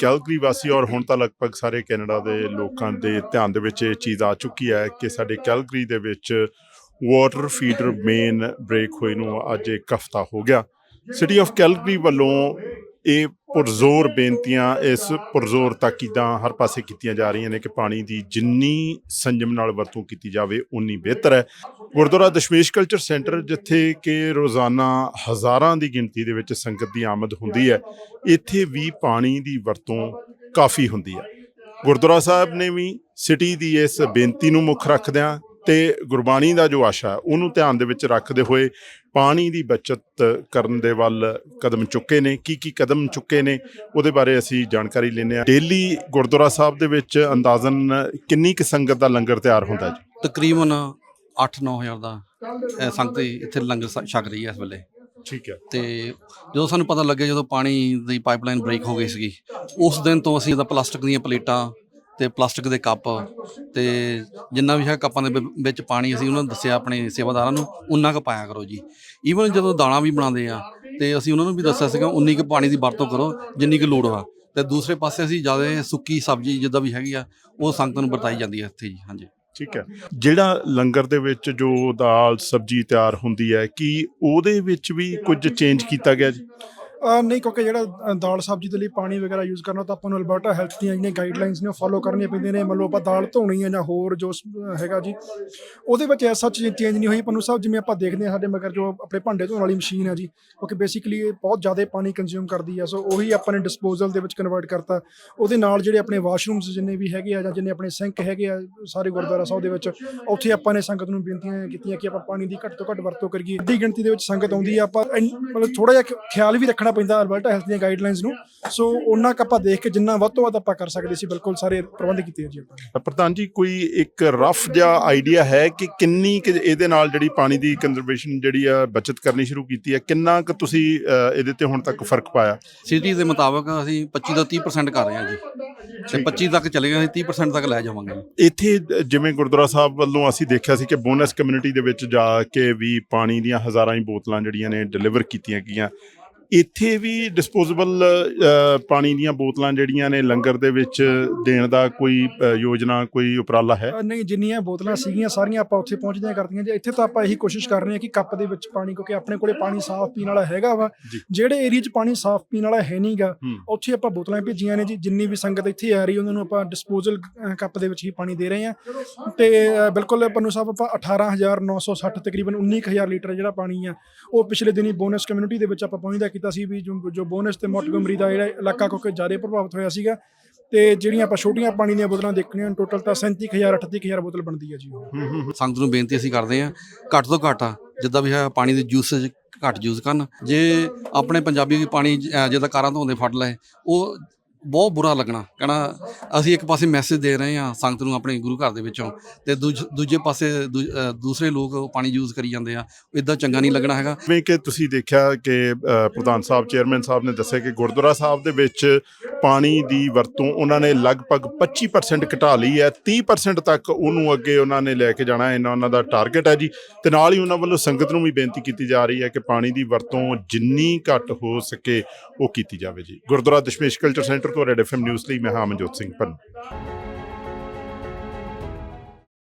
Calgary ਵਾਸੀ ਔਰ ਹੁਣ ਤਾਂ ਲਗਭਗ ਸਾਰੇ ਕੈਨੇਡਾ ਦੇ ਲੋਕਾਂ ਦੇ ਧਿਆਨ ਦੇ ਵਿੱਚ ਇਹ ਚੀਜ਼ ਆ ਚੁੱਕੀ ਹੈ ਕਿ ਸਾਡੇ ਕੈਲਗਰੀ ਦੇ ਵਿੱਚ ਵਾਟਰ ਫੀਡਰ ਮੇਨ ਬ੍ਰੇਕ ਹੋਏ ਨੂੰ ਅੱਜ ਇੱਕ ਹਫਤਾ ਹੋ ਗਿਆ। ਸਿਟੀ ਆਫ ਕੈਲਗਰੀ ਵੱਲੋਂ ਇਹ ਪੁਰਜ਼ੋਰ ਬੇਨਤੀਆਂ ਇਸ ਪੁਰਜ਼ੋਰ ਤਾਕੀਦਾਂ ਹਰ ਪਾਸੇ ਕੀਤੀਆਂ ਜਾ ਰਹੀਆਂ ਨੇ ਕਿ ਪਾਣੀ ਦੀ ਜਿੰਨੀ ਸੰਜਮ ਨਾਲ ਵਰਤੋਂ ਕੀਤੀ ਜਾਵੇ ਉਨੀ ਬਿਹਤਰ ਹੈ। ਗੁਰਦੁਆਰਾ ਦਸ਼ਮੇਸ਼ ਕਲਚਰ ਸੈਂਟਰ ਜਿੱਥੇ ਕਿ ਰੋਜ਼ਾਨਾ ਹਜ਼ਾਰਾਂ ਦੀ ਗਿਣਤੀ ਦੇ ਵਿੱਚ ਸੰਗਤ ਦੀ ਆਮਦ ਹੁੰਦੀ ਹੈ ਇੱਥੇ ਵੀ ਪਾਣੀ ਦੀ ਵਰਤੋਂ ਕਾਫੀ ਹੁੰਦੀ ਹੈ। ਗੁਰਦੁਆਰਾ ਸਾਹਿਬ ਨੇ ਵੀ ਸਿਟੀ ਦੀ ਇਸ ਬੇਨਤੀ ਨੂੰ ਮੁੱਖ ਰੱਖਦਿਆਂ ਤੇ ਗੁਰਬਾਣੀ ਦਾ ਜੋ ਆਸ਼ਾ ਉਹਨੂੰ ਧਿਆਨ ਦੇ ਵਿੱਚ ਰੱਖਦੇ ਹੋਏ ਪਾਣੀ ਦੀ ਬਚਤ ਕਰਨ ਦੇ ਵੱਲ ਕਦਮ ਚੁੱਕੇ ਨੇ। ਕੀ ਕੀ ਕਦਮ ਚੁੱਕੇ ਨੇ ਉਹਦੇ ਬਾਰੇ ਅਸੀਂ ਜਾਣਕਾਰੀ ਲੈਂਦੇ ਹਾਂ। ਡੇਲੀ ਗੁਰਦੁਆਰਾ ਸਾਹਿਬ ਦੇ ਵਿੱਚ ਅੰਦਾਜ਼ਨ ਕਿੰਨੀ ਕੁ ਸੰਗਤ ਦਾ ਲੰਗਰ ਤਿਆਰ ਹੁੰਦਾ ਜੀ? ਤਕਰੀਬਨ 8-9000 ਦਾ ਸੰਗਤ ਇੱਥੇ ਲੰਗਰ ਛਕ ਰਹੀ ਹੈ ਇਸ ਵੇਲੇ। ਠੀਕ ਹੈ। ਤੇ ਜਦੋਂ ਸਾਨੂੰ ਪਤਾ ਲੱਗਿਆ ਜਦੋਂ ਪਾਣੀ ਦੀ ਪਾਈਪਲਾਈਨ ਬ੍ਰੇਕ ਹੋ ਗਈ ਸੀਗੀ ਉਸ ਦਿਨ ਤੋਂ ਅਸੀਂ ਇਹਦਾ ਪਲਾਸਟਿਕ ਦੀਆਂ ਪਲੇਟਾਂ ਤੇ ਪਲਾਸਟਿਕ ਦੇ ਕੱਪ ਤੇ ਜਿੰਨਾ ਵੀ ਹੈ ਕੱਪਾਂ ਦੇ ਵਿ- ਵਿੱਚ ਪਾਣੀ ਅਸੀਂ ਉਹਨਾਂ ਨੂੰ ਦੱਸਿਆ ਆਪਣੇ ਸੇਵਾਦਾਰਾਂ ਨੂੰ ਉਨਾ ਕੁ ਪਾਇਆ ਕਰੋ ਜੀ। ਈਵਨ ਜਦੋਂ ਦਾਣਾ ਵੀ ਬਣਾਉਂਦੇ ਆ ਤੇ ਅਸੀਂ ਉਹਨਾਂ ਨੂੰ ਵੀ ਦੱਸਿਆ ਸੀਗਾ ਉਨੀ ਕੁ ਪਾਣੀ ਦੀ ਵਰਤੋਂ ਕਰੋ, ਜਿੰਨੀ ਕੁ ਲੋੜ ਵਾ। ਤੇ ਦੂਸਰੇ ਪਾਸੇ ਅਸੀਂ ਜ਼ਿਆਦਾ ਸੁੱਕੀ ਸਬਜ਼ੀ ਜਿੱਦਾਂ ਵੀ ਹੈਗੀ ਆ, ਉਹ ਸੰਗਤ ਨੂੰ ਵਰਤਾਈ ਜਾਂਦੀ ਹੈ ਇੱਥੇ ਜੀ, ਹਾਂਜੀ। ਠੀਕ ਹੈ। ਜਿਹੜਾ ਲੰਗਰ ਦੇ ਵਿੱਚ ਜੋ ਦਾਲ, ਸਬਜੀ ਤਿਆਰ ਹੁੰਦੀ ਹੈ, ਕੀ ਉਹਦੇ ਵਿੱਚ ਵੀ ਕੁਝ ਚੇਂਜ ਕੀਤਾ ਗਿਆ ਜੀ? ਨਹੀਂ, ਕਿਉਂਕਿ ਜਿਹੜਾ ਦਾਲ ਸਬਜ਼ੀ ਦੇ ਲਈ ਪਾਣੀ ਵਗੈਰਾ ਯੂਜ਼ ਕਰਨਾ, ਤਾਂ ਆਪਾਂ ਨੂੰ ਅਲਬਰਟਾ ਹੈਲਥ ਦੀਆਂ ਜਿਹੜੀਆਂ ਗਾਈਡਲਾਈਨਸ ਨੇ, ਉਹ ਫੋਲੋ ਕਰਨੀਆਂ ਪੈਂਦੀਆਂ ਨੇ। ਮੰਨ ਲਓ ਆਪਾਂ ਦਾਲ ਧੋਣੀ ਹੈ ਜਾਂ ਹੋਰ ਜੋ ਹੈਗਾ ਜੀ। ਉਹਦੇ ਵਿੱਚ ਐਸਾ ਚੇਂਜ ਨਹੀਂ ਹੋਈ। ਪਨੂ ਸਾਹਿਬ ਜਿਵੇਂ ਆਪਾਂ ਦੇਖਦੇ ਹਾਂ ਸਾਡੇ ਮਗਰ ਜੋ ਆਪਣੇ ਭਾਂਡੇ ਧੋਣ ਵਾਲੀ ਮਸ਼ੀਨ ਹੈ ਜੀ ਕਿਉਂਕਿ ਬੇਸਿਕਲੀ ਇਹ ਬਹੁਤ ਜ਼ਿਆਦਾ ਪਾਣੀ ਕੰਜ਼ਿਊਮ ਕਰਦੀ ਹੈ ਸੋ ਉਹੀ ਆਪਾਂ ਨੇ ਡਿਸਪੋਜ਼ਲ ਦੇ ਵਿੱਚ ਕਨਵਰਟ ਕਰਤਾ। ਉਹਦੇ ਨਾਲ ਜਿਹੜੇ ਆਪਣੇ ਵਾਸ਼ਰੂਮਸ ਜਿੰਨੇ ਵੀ ਹੈਗੇ ਆ ਜਾਂ ਜਿੰਨੇ ਆਪਣੇ ਸਿੰਕ ਹੈਗੇ ਆ, ਸਾਰੇ ਗੁਰਦੁਆਰਾ ਸਾਹਿਬ ਦੇ ਵਿੱਚ, ਉੱਥੇ ਆਪਾਂ ਨੇ ਸੰਗਤ ਨੂੰ ਬੇਨਤੀਆਂ ਕੀਤੀਆਂ ਕਿ ਆਪਾਂ ਪਾਣੀ ਦੀ ਘੱਟ ਤੋਂ ਘੱਟ ਵਰਤੋਂ ਕਰੀਏ। ਅੱਧੀ ਗਿਣਤੀ ਦੇ ਵਿੱਚ ਸੰਗਤ ਆਉਂਦੀ ਆ। ਆਪਾਂ ਇੰਨ- ਮਤਲਬ ਥੋੜਾ ਜਿਹਾ ਖਿਆਲ ਵੀ ਰੱਖਣਾ ਪੈਂਦਾ ਅਲਬਰਟਾ ਹੈਲਥ ਦੀਆਂ ਗਾਈਡਲਾਈਨਸ ਨੂੰ। ਸੋ ਉਹਨਾਂ ਕ ਆਪਾਂ ਦੇਖ ਕੇ ਜਿੰਨਾ ਵੱਧ ਤੋਂ ਵੱਧ ਆਪਾਂ ਕਰ ਸਕਦੇ ਸੀ ਬਿਲਕੁਲ ਸਾਰੇ ਪ੍ਰਬੰਧ ਕੀਤੇ ਆ ਜੀ ਆਪਾਂ ਪ੍ਰਧਾਨ ਜੀ ਕੋਈ ਇੱਕ ਰਫ ਜਿਹਾ ਆਈਡੀਆ ਹੈ ਕਿ ਕਿੰਨੀ ਕੁ ਇਹਦੇ ਨਾਲ ਜਿਹੜੀ ਪਾਣੀ ਦੀ ਕੰਜ਼ਰਵੇਸ਼ਨ ਜਿਹੜੀ ਆ ਬਚਤ ਕਰਨੀ ਸ਼ੁਰੂ ਕੀਤੀ ਹੈ? ਕਿੰਨਾ ਕੁ ਤੁਸੀਂ ਇਹਦੇ ਤੇ ਹੁਣ ਤੱਕ ਫ਼ਰਕ ਪਾਇਆ? ਸਿਟੀ ਦੇ ਮੁਤਾਬਕ ਅਸੀਂ 25 ਤੋਂ 30% ਕਰ ਰਹੇ ਹਾਂ ਜੀ। ਤੇ 25 ਤੱਕ ਚਲੇ ਗਏ ਅਸੀਂ 30% ਤੱਕ ਲੈ ਜਾਵਾਂਗੇ। ਇੱਥੇ ਜਿਵੇਂ ਗੁਰਦੁਆਰਾ ਸਾਹਿਬ ਵੱਲੋਂ ਅਸੀਂ ਦੇਖਿਆ ਸੀ ਕਿ ਬੋਨਸ ਕਮਿਊਨਿਟੀ ਦੇ ਵਿੱਚ ਜਾ ਕੇ ਵੀ ਪਾਣੀ ਦੀਆਂ ਹਜ਼ਾਰਾਂ ਹੀ ਬੋਤਲਾਂ ਜਿਹੜੀਆਂ ਨੇ ਡਿਲੀਵਰ ਕੀਤੀਆਂ ਗਈਆਂ। ਇੱਥੇ ਵੀ ਡਿਸਪੋਜ਼ੇਬਲ ਪਾਣੀ ਦੀਆਂ ਬੋਤਲਾਂ ਜਿਹੜੀਆਂ ਨੇ ਲੰਗਰ ਦੇ ਵਿੱਚ ਦੇਣ ਦਾ ਕੋਈ ਯੋਜਨਾ ਕੋਈ ਉਪਰਾਲਾ ਹੈ? ਨਹੀਂ ਜਿੰਨੀਆਂ ਬੋਤਲਾਂ ਸੀਗੀਆਂ ਸਾਰੀਆਂ ਆਪਾਂ ਉੱਥੇ ਪਹੁੰਚਦੀਆਂ ਕਰਦੀਆਂ ਜੇ। ਇੱਥੇ ਤਾਂ ਆਪਾਂ ਇਹੀ ਕੋਸ਼ਿਸ਼ ਕਰ ਰਹੇ ਹਾਂ ਕਿ ਕੱਪ ਦੇ ਵਿੱਚ ਪਾਣੀ ਕਿਉਂਕਿ ਆਪਣੇ ਕੋਲੇ ਪਾਣੀ ਸਾਫ਼ ਪੀਣ ਵਾਲਾ ਹੈਗਾ ਵਾ। ਜਿਹੜੇ ਏਰੀਆ 'ਚ ਪਾਣੀ ਸਾਫ਼ ਪੀਣ ਵਾਲਾ ਹੈ ਨਹੀਂਗਾ। ਉੱਥੇ ਆਪਾਂ ਬੋਤਲਾਂ ਭੇਜੀਆਂ ਨੇ ਜੀ। ਜਿੰਨੀ ਵੀ ਸੰਗਤ ਇੱਥੇ ਆ ਰਹੀ ਉਹਨਾਂ ਨੂੰ ਆਪਾਂ ਡਿਸਪੋਜ਼ਲ ਕੱਪ ਦੇ ਵਿੱਚ ਹੀ ਪਾਣੀ ਦੇ ਰਹੇ ਹਾਂ। ਤੇ ਬਿਲਕੁਲ ਪੰਨੂ ਸਾਹਿਬ ਆਪਾਂ 18960 ਤਕਰੀਬਨ 19000 ਲੀਟਰ ਜਿਹੜਾ ਪਾਣੀ ਆ ਉਹ ਪਿਛਲੇ ਦਿਨੀ ਬੋਨਸ ਕਮਿਊਨਿਟੀ ਦੇ ਵਿੱਚ ਆਪਾਂ ਪਹੁੰਚਦਾ ਕੀਤਾ ਸੀ ਵੀ ਜੋ ਜੋ ਬੋਨਸ ਤੇ ਮੋਟਗਮਰੀ ਦਾ ਜਿਹੜਾ ਇਲਾਕਾ ਕਿਉਂਕਿ ਜ਼ਿਆਦਾ ਪ੍ਰਭਾਵਿਤ ਹੋਇਆ ਸੀਗਾ ਤੇ ਜਿਹੜੀਆਂ ਆਪਾਂ ਛੋਟੀਆਂ ਪਾਣੀ ਦੀਆਂ ਬੋਤਲਾਂ ਦੇਖਣੀਆਂ ਟੋਟਲ ਤਾਂ 37000 38000 ਬੋਤਲ ਬਣਦੀ ਹੈ ਜੀ ਸੰਗਤ ਨੂੰ ਬੇਨਤੀ ਅਸੀਂ ਕਰਦੇ ਹਾਂ, ਘੱਟ ਤੋਂ ਘੱਟ ਜਿੱਦਾਂ ਵੀ ਹੈ, ਪਾਣੀ ਦੇ ਯੂਸੇਜ ਘੱਟ ਯੂਜ਼ ਕਰਨ। ਜੇ ਆਪਣੇ ਪੰਜਾਬੀ ਪਾਣੀ ਜਿੱਦਾਂ ਕਾਰਾਂ ਧੋਂਦੇ, ਫੜ ਲਏ, ਉਹ ਬਹੁਤ ਬੁਰਾ ਲੱਗਣਾ। ਕਹਿਣਾ ਅਸੀਂ ਇੱਕ ਪਾਸੇ ਮੈਸੇਜ ਦੇ ਰਹੇ ਹਾਂ ਸੰਗਤ ਨੂੰ ਆਪਣੇ ਗੁਰੂ ਘਰ ਦੇ ਵਿੱਚੋਂ ਤੇ ਦੂਜ- ਦੂਜੇ ਪਾਸੇ ਦੂ- ਅਹ, ਦੂਸਰੇ ਲੋਕ ਉਹ ਪਾਣੀ ਯੂਜ਼ ਕਰੀ ਜਾਂਦੇ ਆ। ਇਦਾਂ ਚੰਗਾ ਨਹੀਂ ਲੱਗਣਾ ਹੈਗਾ। ਜਿਵੇਂ ਕਿ ਤੁਸੀਂ ਦੇਖਿਆ ਕਿ ਅ, ਪ੍ਰਧਾਨ ਸਾਹਿਬ ਚੇਅਰਮੈਨ ਸਾਹਿਬ ਨੇ ਦੱਸਿਆ ਕਿ ਗੁਰਦੁਆਰਾ ਸਾਹਿਬ ਦੇ ਵਿੱਚ ਪਾਣੀ ਦੀ ਵਰਤੋਂ ਉਹਨਾਂ ਨੇ ਲਗਭਗ 25% ਘਟਾ ਲਈ ਹੈ। 30% ਤੱਕ ਉਹਨੂੰ ਅੱਗੇ ਉਹਨਾਂ ਨੇ ਲੈ ਕੇ ਜਾਣਾ ਇਹਨਾਂ ਉਹਨਾਂ ਦਾ ਟਾਰਗੇਟ ਹੈ ਜੀ। ਤੇ ਨਾਲ ਹੀ ਉਹਨਾਂ ਵੱਲੋਂ ਸੰਗਤ ਨੂੰ ਵੀ ਬੇਨਤੀ ਕੀਤੀ ਜਾ ਰਹੀ ਹੈ ਕਿ ਪਾਣੀ ਦੀ ਵਰਤੋਂ ਜਿੰਨੀ ਘੱਟ ਹੋ ਸਕੇ ਉਹ ਕੀਤੀ ਜਾਵੇ ਜੀ। ਗੁਰਦੁਆਰਾ ਦਸ਼ਮੇਸ਼ ਕਲਚਰ ਸੈਂਟਰ ਤੋਂ ਰੈਡ ਐਫਐਮ ਨਿਊਜ਼ ਲਈ ਮੈਂ ਹਾਂ ਮਨਜੋਤ ਸਿੰਘ ਪੰਨ